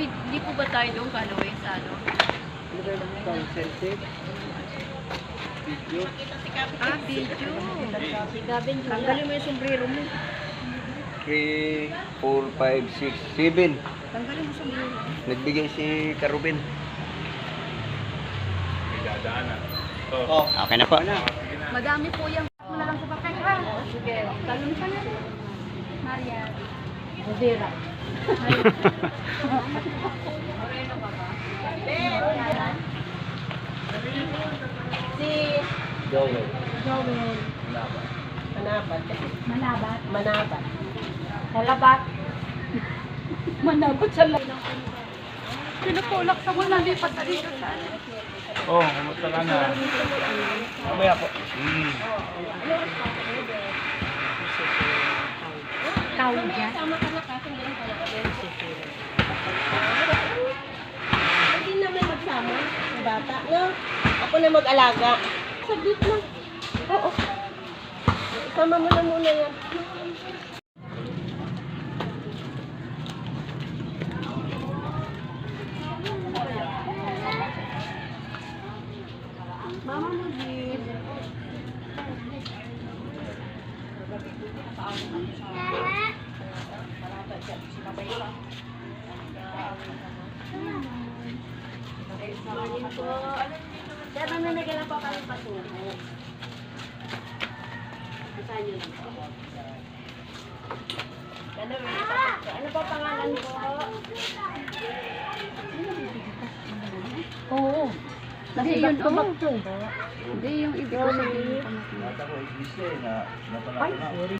Uy, hindi po ba tayo doon Callaway sa ano? Video. Ah, video. Si Gavin Julia. Tanggalin mo yung sombrero mo. 3, 4, 5, 6, 7. Tanggalin mo yung sombrero. Nagbigay si Karubin. Oh. Okay na po. Madami po yung na lang sa papel ha. Sige. Talon ka na. Maria. Modera. Si Joel. Joel. Manabat. Manabat. Manabat. Kalabat. Manabat sa lang. Pinapulak sa wala, lipat na dito sa ano. Oh, kumusta ka na? Mamaya po. Hmm. Tawag yan. Hindi naman magsama ng bata, no? Ako na mag-alaga. Saglit lang. Oo. Isama mo na muna yan. Mama mo, Jim. Kaya nananagay lang po kami pasuko. Saan yun? Ano, ano pa pangalan ko? Oo. Hindi yun, oh. Hindi yung ibig ko sabihin. Nata ko igbiste na napalaki na.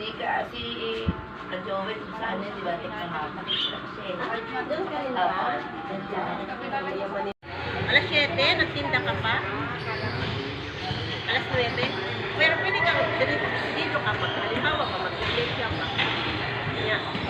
Si, si Joel sa ano, di ba? Alas 7, nagtinda ka pa? Alas 9? Pero pwede ka, dito, dito ka pa. Halimbawa ka, mag-delete ka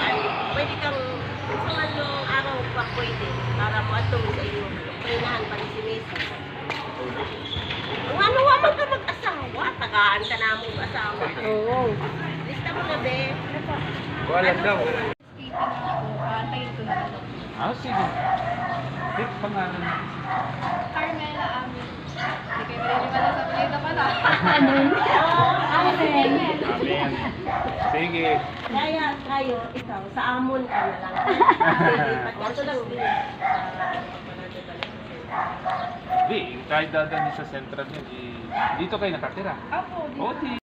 ay, pwede kang, kung anong araw pa pwede, para mo atong sa iyo, trinahan pa ni si. Ang ano wa man ka mag-asawa, tagaan ka na mo asawa. Oo. Na, be. Wala daw. Antayin ko na ano. Ah, sige. Hit pangalan mo. Carmela Amin. Hindi kayo maniniwala sa pinita pa na. Amen. Amen. Amen. Sige. Kaya kayo, ikaw, sa amon ka na lang. Ito lang, be. Di, kahit dadaan sa central yun, eh, dito kayo nakatira. Apo, O, di,